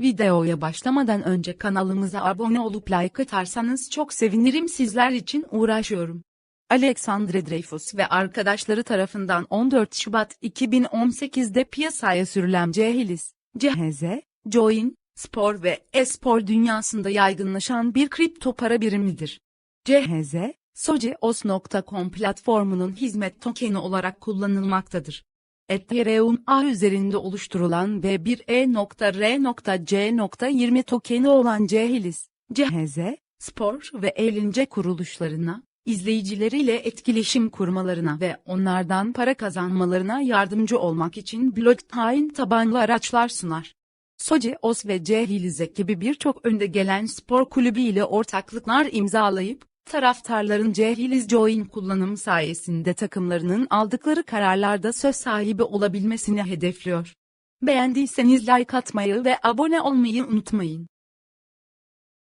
Videoya başlamadan önce kanalımıza abone olup like atarsanız çok sevinirim sizler için uğraşıyorum. Alexandre Dreyfus ve arkadaşları tarafından 14 Şubat 2018'de piyasaya sürülen Cehilis, CHZ, Join, spor ve e-spor dünyasında yaygınlaşan bir kripto para birimidir. CHZ, Soceos.com platformunun hizmet tokeni olarak kullanılmaktadır. Ethereum ağ üzerinde oluşturulan ve 1E.R.C.20 tokeni olan Cehilis, CHZ, spor ve eğlence kuruluşlarına, izleyicileriyle etkileşim kurmalarına ve onlardan para kazanmalarına yardımcı olmak için blockchain tabanlı araçlar sunar. Soceos ve Cehilize gibi birçok önde gelen spor kulübü ile ortaklıklar imzalayıp, taraftarların Cehiliz Join kullanım sayesinde takımlarının aldıkları kararlarda söz sahibi olabilmesini hedefliyor. Beğendiyseniz like atmayı ve abone olmayı unutmayın.